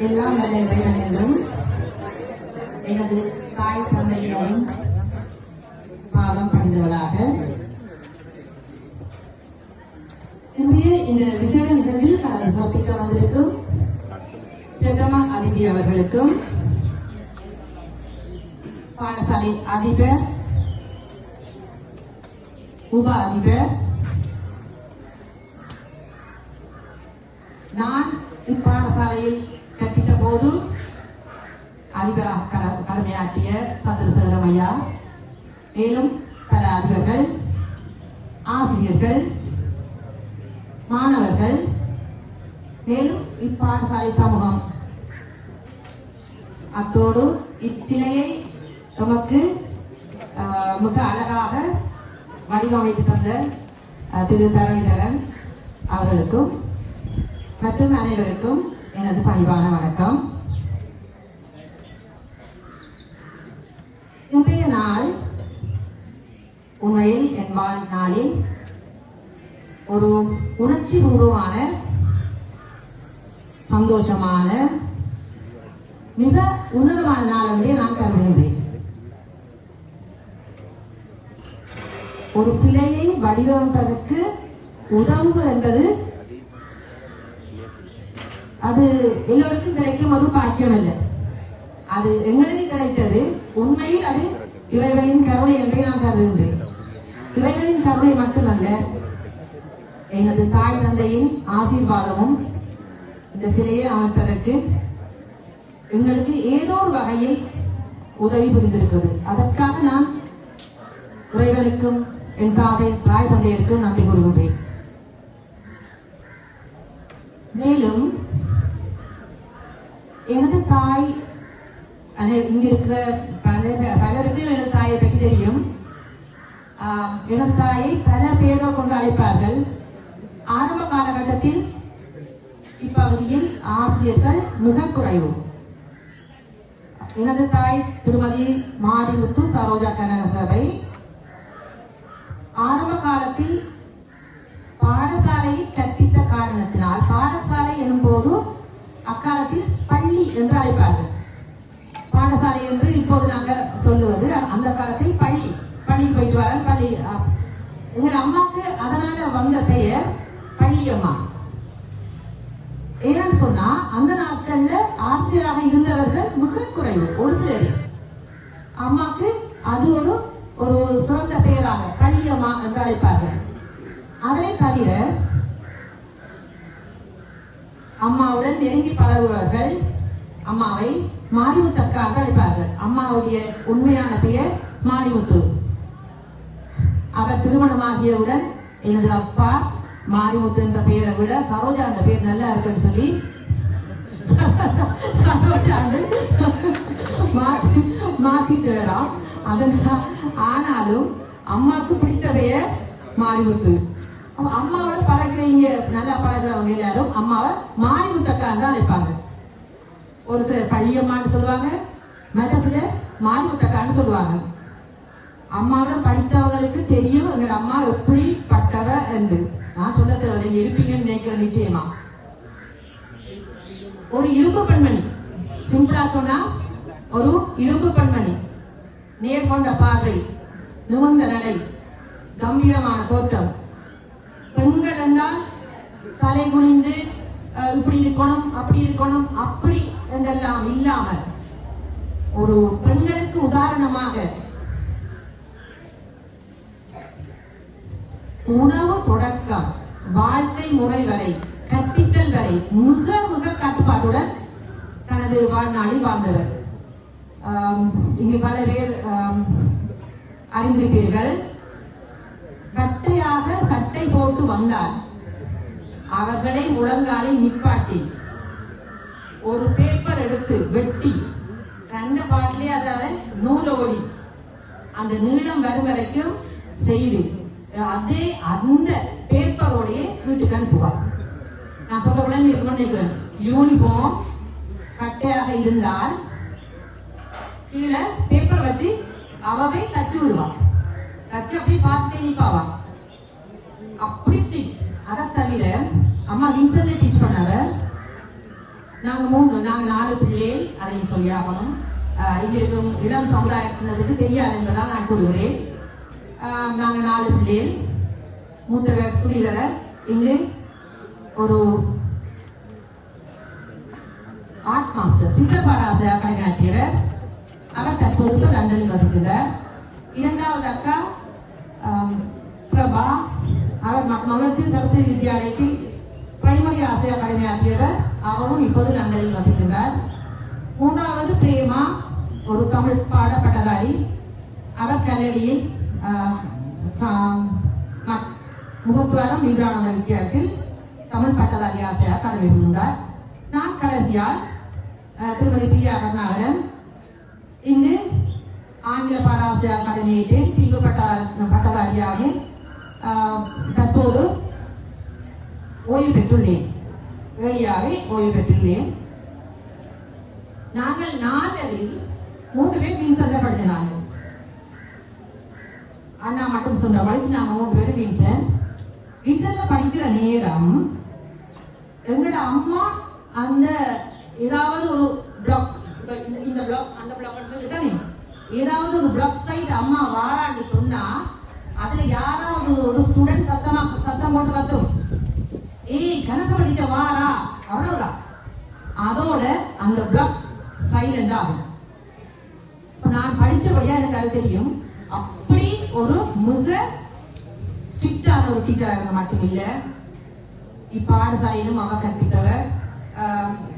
எல்லாம் நல்ல இறைவனிலும் எனது தாய் தந்தையினரும் பாதம் பணிந்தவளாக. இன்றைய இந்த விசேட நிகழ்வில் கலர் சிறப்பிக்க வந்திருக்கும் பிரதம அதிதி அவர்களுக்கும் பாடசாலை அதிபர் உப அதிபர் நான் இப்பாடசாலையில் போது அதிபராக கட- கடமையாற்றிய சந்திரசேகரம் ஐயா மேலும் பல அதிபர்கள் ஆசிரியர்கள் மாணவர்கள் மேலும் இப்பாடசாலை சமூகம். அத்தோடு இச்சிலையை நமக்கு மிக அழகாக வடிவமைத்து தந்த திரு தரணிதரன் அவர்களுக்கும் மற்றும் அனைவருக்கும் எனது பணிவான வணக்கம். இன்றைய நாள் உண்மையில் என் வாழ்நாளில் ஒரு உணர்ச்சி பூர்வமான சந்தோஷமான மிக உன்னதமான நாள் என்றே நான் கருதுகின்றேன். ஒரு சிலையை வடிவமைப்பதற்கு உதவுவது என்பது அது எல்லோருக்கும் கிடைக்கும் ஒரு பாக்கியம் அல்ல. அது எங்களுக்கு கிடைத்தது. உண்மையில் அது இறைவனின் கருணை என்றே நான் கருதுகிறேன். இறைவனின் கருணை மட்டுமல்ல எனது தாய் தந்தையின் ஆசீர்வாதமும் இந்த சிலையை அமைப்பதற்கு எங்களுக்கு ஏதோ ஒரு வகையில் உதவி புரிந்திருக்கிறது. அதற்காக நான் இறைவனுக்கும் என் தாவை தாய் தந்தையருக்கும் நன்றி கூறுகின்றேன். மேலும் எனது தாய் இங்க இருக்கிற பல- பலருக்கு எனது தாயை பற்றி தெரியும். எனது தாயை பல பேர்கள் கொண்டு அழைப்பார்கள். ஆரம்ப காலகட்டத்தில் இப்பகுதியில் ஆசிரியர்கள் மிக குறைவு. எனது தாய் திருமதி மாரிமுத்து சரோஜா கனக சபை ஆரம்ப காலத்தில் பாடசாலையை கற்பித்த காரணத்தினால் பாடசாலை எனும் போது அக்காலத்தில் என்று அழைப்பார்கள் பாடசாலை என்று இப்போது நாங்கள் சொல்லுவது அந்த காலத்தில் பள்ளி பள்ளிக்கு போயிட்டு வர பள்ளி எங்கள் எங்க அம்மாக்கு அதனால வந்த பெயர் பள்ளியம்மா. ஏன்னு சொன்னா அந்த நாட்கள்ல ஆசிரியராக இருந்தவர்கள் மிக குறைவு ஒரு சிலர். அம்மாக்கு அது ஒரு ஒரு ஒரு சிறந்த பெயராக பள்ளியம்மா என்று அழைப்பார்கள் அதனை தவிர அம்மாவுடன் நெருங்கி பழகுவார்கள். அம்மாவை மாரிமுத்தக்காக அழைப்பார்கள். அம்மாவுடைய உண்மையான பெயர் மாரிமுத்து. அவர் திருமணமாகியவுடன் எனது அப்பா மாரிமுத்து என்ற பெயரை விட சரோஜா என்ற பெயர் நல்லா இருக்குன்னு சொல்லி சரோஜாண்டு மாத்தி மாத்திட்டு வரான் அதனால் ஆனாலும் அம்மாவுக்கு பிடித்த பெயர் மாரிமுத்து. அம்மாவோட பழகிறீங்க நல்லா பழகிறவங்க எல்லாரும் அம்மாவை மாரிமுத்தக்கான்னு தான் அழைப்பாங்க. ஒரு சில பள்ளியம்மான்னு சொல்லுவாங்க. மற்ற சிலர் மாரிமுத்தக்கான்னு சொல்லுவாங்க. அம்மாவை படித்தவர்களுக்கு தெரியும் எங்கள் அம்மா எப்படி பட்டவ என்று. நான் சொல்ல தேவையில்லை இருப்பீங்கன்னு நினைக்கிறேன் நிச்சயமா. ஒரு இரும்பு பெண்மணி. சிம்பிளா சொன்னா ஒரு இரும்பு பெண்மணி. நேர்கொண்ட பார்வை நிமிர்ந்த நடை கம்பீரமான தோட்டம் பெண்கள் என்றால் தலை குனிந்து இப்படி இருக்கணும் அப்படி இருக்கணும் அப்படி என்றெல்லாம் இல்லாமல் ஒரு பெண்களுக்கு உதாரணமாக உணவு தொடக்கம் வாழ்க்கை முறை வரை கற்பித்தல் வரை மிக மிக கட்டுப்பாட்டுடன் தனது வாழ்நாளில் வாழ்ந்தவர். இங்கு பல பேர் அறிந்திருப்பீர்கள். கட்டையாக சட்டை போட்டு வந்தார் அவர்களை முழங்காலில் நிப்பாட்டி. ஒரு பேப்பர் எடுத்து வெட்டி. தன்ன பாட்டிலே அதால நூலோடி. அந்த நீளம் வரும் வரைக்கும் செய்து. அதே அந்த பேப்பரோடையே வீட்டுக்கு அனுப்புவார் நான் சொல்ல குழந்தை இருக்கணும்னு நினைக்கிறேன். யூனிஃபார்ம் கட்டையாக இருந்தால் கீழே பேப்பர் வச்சு அவவே தச்சு விடுவான் தச்சு அப்படியே பார்த்துட்டே நிப்பாவா. அப்படி ஸ்டிக் அதை தவிர அம்மா வின்சன்ல டீச் பண்ணாங்க நாங்க மூணு நாங்க நாலு பிள்ளைகள் அதையும் சொல்லி ஆகணும். ஆஹ் இங்க இருக்கும் இளம் சமுதாயத்தினருக்கு தெரியாது என்பதால் நான் கூறுகிறேன். ஆஹ் நாங்க நாலு பிள்ளைகள். மூத்தவர் ஸ்ரீதரர் இங்கே ஒரு ஆர்ட் மாஸ்டர் சித்திரபாராசிரியர் பணியாற்றியவர். அவர் தற்போது இப்ப லண்டனில் வசிக்கிறார். இரண்டாவது அக்கா பிரபா. அவர் மகளுக்கு சரஸ்வதி வித்யாலயத்தில் ஆசிரியர் ஆசிரியர் பணியாற்றியவர் அவரும் இப்போது லண்டனில் வசிக்கிறார். மூன்றாவது பிரேமா ஒரு தமிழ் பாட பட்டதாரி அவர் கல்லடியில் ஆஹ், சா- முகத்துவாரம் நின்றானந்த வித்தியாலயத்தில் தமிழ் பட்டதாரி ஆசிரியர் கடமை புரிந்தார் நான் கடைசியார் ஆஹ், திருமதி பிரியா கருணாகரன் இங்கு ஆங்கில பாடாசிரியர் அகாடமியிட்டேன் தீவு பட்ட பட்டதாரியானேன் ஆஹ், தற்போது ஓய்வு பெற்றுள்ளேன். வேலையாவே ஓய்வு பெற்றுள்ளேன் நாங்கள் நாலரில் மூன்று பேர் வின்சன்ல படிச்சினாங்க அண்ணா மட்டும் சொன்ன வழிக்கு நாங்கள் மூன்று பேரும் வின்சன் வின்சன்ல படிக்கிற நேரம் எங்களோட அம்மா அந்த ஏதாவது ஒரு பிளாக் இந்த பிளாக் அந்த பிளாக் தானே? ஏதாவது ஒரு பிளாக் சைடு அம்மா வாரான்னு சொன்னா அதுல யாராவது ஒரு ஸ்டூடெண்ட் சத்தமா சத்தம் போட்டு கத்தும் ஏய் கனச படிச்ச வாரா அவ்வளவுதான் அதோட அந்த பிளாக் சைலண்ட் ஆகும். நான் படிச்சபடியா எனக்கு அது தெரியும். அப்படி ஒரு மிக ஸ்ட்ரிக்டான ஒரு டீச்சராக இருக்க மட்டும் இல்ல. இப்பாடசாலையிலும் அவ கற்பித்தவர்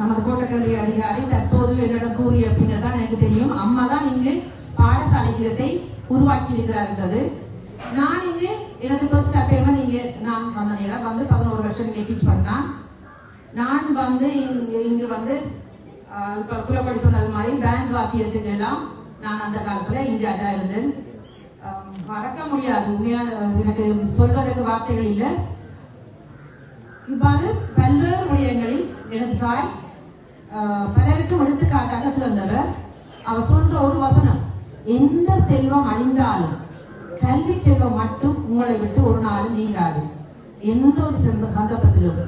நமது கோட்டக்கல்வி அதிகாரி தற்போது என்னிடம் கூறிய அப்படின்னு தான் எனக்கு தெரியும். அம்மா தான் இங்கு பாடசாலை கிரத்தை உருவாக்கி இருக்கிறார் நான் இங்கே எனது ஃபர்ஸ்ட் அப்பேமா நீங்க நான் வந்த நேரம் வந்து பதினோரு வருஷம் இங்கே டீச் பண்ணான் நான் வந்து இங்கு இங்கே வந்து இப்போ குலப்படி சொன்னது மாதிரி பேண்ட் வாத்தியத்துக்கு எல்லாம் நான் அந்த காலத்துல இன்சார்ஜா இருந்தேன். மறக்க முடியாது. உண்மையா எனக்கு சொல்வதற்கு வார்த்தைகள் இல்லை. இவ்வாறு பல்வேறு விடயங்களில் எனது தாய் பலருக்கும் எடுத்துக்காட்டாக திறந்தவர் அவர் சொல்ற ஒரு வசனம் எந்த செல்வம் அழிந்தாலும் கல்வி செல்வம் மட்டும் உங்களை விட்டு ஒரு நாளும் நீங்காது. எந்த ஒரு செல்வ சந்தர்ப்பத்திலும்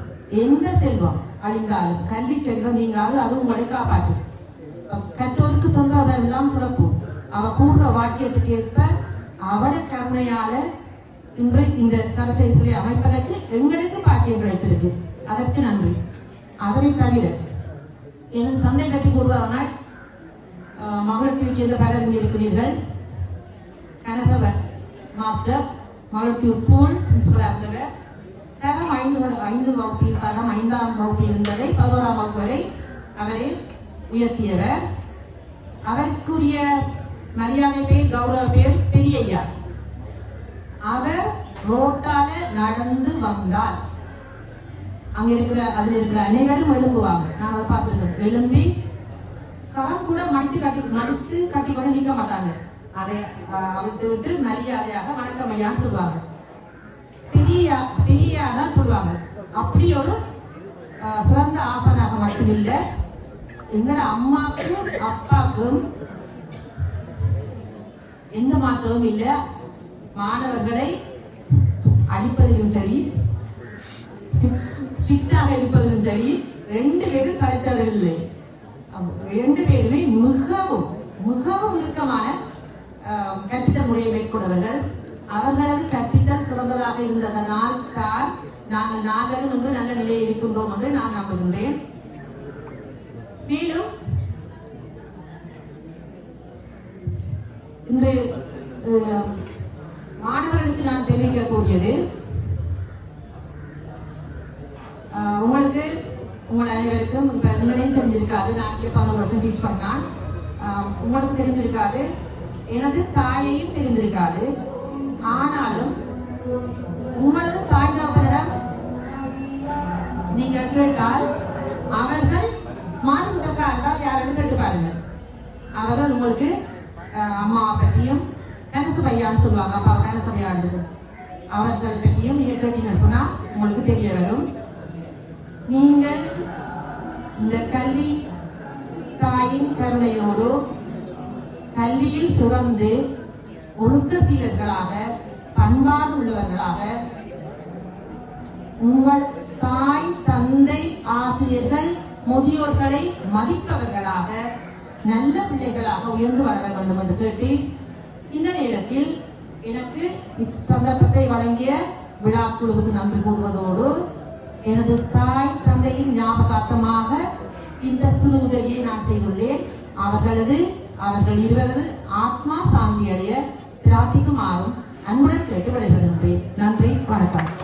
எந்த செல்வம் அழிந்தாலும் கல்வி செல்வம் நீங்காது அது உங்களை காப்பாற்றும். கற்றோருக்கு சொல்றதெல்லாம் சிறப்பு. அவ கூடுற வாக்கியத்துக்கு ஏற்ப அவட கருணையால இன்று இந்த சரசேசிலை அமைப்பதற்கு எங்களுக்கு பாக்கியம் கிடைத்திருக்கு. அதற்கு நன்றி. அதனை தவிர எனது தந்தை கட்டி கூறுவதனால் மகளிர் செய்த பலர் இருக்கிறீர்கள். கனசவர் மாஸ்டர் மகளத்தில் ஸ்கூல் பிரின்சிபலாக இருந்தவர் தரம் ஐந்து ஐந்து வகுப்பில் தரம் ஐந்தாம் வகுப்பில் இருந்ததை பதினோராம் வகுப்பு வரை அவரை உயர்த்தியவர். அவருக்குரிய மரியாதை பேர் கௌரவ பேர் பெரியய்யா. அவர் ரோட்டால நடந்து வந்தார். அங்க இருக்கிற அதுல இருக்கிற அனைவரும் எழும்புவாங்க. நாங்கள் அதை பார்த்துருக்கோம். எழும்பி சவம் கூட மடித்து கட்டி மடித்து கட்டி கூட நிற்க மாட்டாங்க. அதை ஆஹ், அவிழ்த்து விட்டு மரியாதையாக வணக்கம் ஐயான்னு சொல்லுவாங்க. பிரியா பிரியா தான் சொல்லுவாங்க. அப்படி ஒரு சிறந்த ஆசனாக மட்டும் இல்லை எங்களோட அம்மாக்கும் அப்பாக்கும் எந்த மாற்றமும் இல்லை. மாணவர்களை அடிப்பதிலும் சரி ஸ்ட்ரிக்டாக இருப்பதிலும் சரி ரெண்டு பேரும் சளைத்தவர்கள் இல்லை. ரெண்டு பேருமே மிகவும் மிகவும் முறையை மேற்கொண்டவர்கள் அவர்களது கற்பித்தல் சிறந்ததாக இருந்ததனால் தான் நாங்கள் நாகரும் என்று நல்ல நிலையில் இருக்கின்றோம் என்று நான் நம்புகின்றேன். மேலும் இன்று மாணவர்களுக்கு நான் தெரிவிக்கக்கூடியது உங்களுக்கு உங்கள் அனைவருக்கும் இப்ப உங்களையும் தெரிஞ்சிருக்காது நான் இங்கே பதினோரு வருஷம் டீச் பண்ணான் உங்களுக்கு தெரிஞ்சிருக்காது எனது தாயையும் தெரிந்திருக்காது. ஆனாலும் உங்களது தாய் தகவலிடம் நீங்க கேட்டால் அவர்கள் மாநிலக்கா இருந்தால் யாரும் கேட்டு பாருங்க அவர்கள் உங்களுக்கு அம்மா அம்மாவை பற்றியும் கனசு பையான்னு சொல்லுவாங்க. அப்பா கனசு பையா அவர்கள் பற்றியும் நீங்க கேட்டீங்கன்னு சொன்னா உங்களுக்கு தெரிய வரும். நீங்கள் இந்த கல்வி தாயின் கருணையோடு கல்வியில் சுரந்து ஒழுக்க சீலர்களாக பண்பாடு உள்ளவர்களாக உங்கள் தாய் தந்தை ஆசிரியர்கள் முதியோர்களை மதிப்பவர்களாக நல்ல பிள்ளைகளாக உயர்ந்து வளர வேண்டும் என்று கேட்டு இந்த நேரத்தில் எனக்கு இச்சந்தர்ப்பத்தை வழங்கிய விழா குழுவுக்கு நன்றி கூறுவதோடு எனது தாய் தந்தையின் ஞாபகார்த்தமாக இந்த சிறு உதவியை நான் செய்துள்ளேன். அவர்களது அவர்கள் இருவரது ஆத்மா சாந்தி அடைய பிரார்த்திக்குமாறும் அன்புடன் கேட்டு விடைபெறுகின்றேன். நன்றி வணக்கம்.